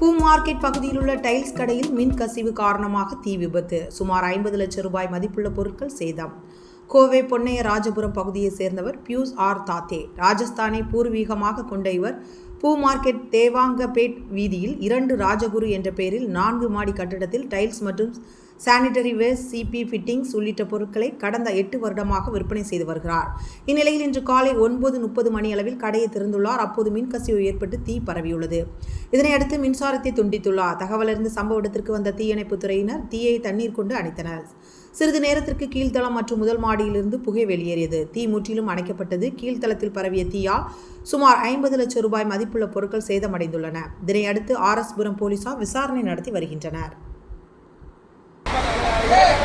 பூ மார்க்கெட் பகுதியில் உள்ள டைல்ஸ் கடையில் மின் கசிவு காரணமாக தீ விபத்து. சுமார் ஐம்பது லட்சம் ரூபாய் மதிப்புள்ள பொருட்கள் சேதம். கோவை பொன்னைய ராஜபுரம் பகுதியைச் சேர்ந்தவர் பியூஸ் ஆர். தாத்தே. ராஜஸ்தானை பூர்வீகமாக கொண்ட இவர் பூ மார்க்கெட் தேவாங்கபேட் வீதியில் இரண்டு ராஜகுரு என்ற பெயரில் நான்கு மாடி கட்டிடத்தில் டைல்ஸ் மற்றும் சானிட்டரி வேஸ்ட் சிபி ஃபிட்டிங்ஸ் உள்ளிட்ட பொருட்களை கடந்த எட்டு வருடமாக விற்பனை செய்து வருகிறார். இந்நிலையில் இன்று காலை ஒன்பது முப்பது மணி அளவில் கடையை திறந்துள்ளார். அப்போது மின்கசிவு ஏற்பட்டு தீ பரவியுள்ளது. இதனையடுத்து மின்சாரத்தை துண்டித்துள்ளார். தகவலறிந்து சம்பவ இடத்திற்கு வந்த தீயணைப்புத் துறையினர் தீயை தண்ணீர் கொண்டு அணைத்தனர். சிறிது நேரத்திற்கு கீழ்த்தளம் மற்றும் முதல் மாடியிலிருந்து புகை வெளியேறியது. தீ முற்றிலும் அணைக்கப்பட்டது. கீழ்த்தளத்தில் பரவிய தீயால் சுமார் ஐம்பது லட்சம் ரூபாய் மதிப்புள்ள பொருட்கள் சேதமடைந்துள்ளன. இதனையடுத்து ஆர் எஸ் புரம் போலீசார் விசாரணை நடத்தி வருகின்றனர். Yeah.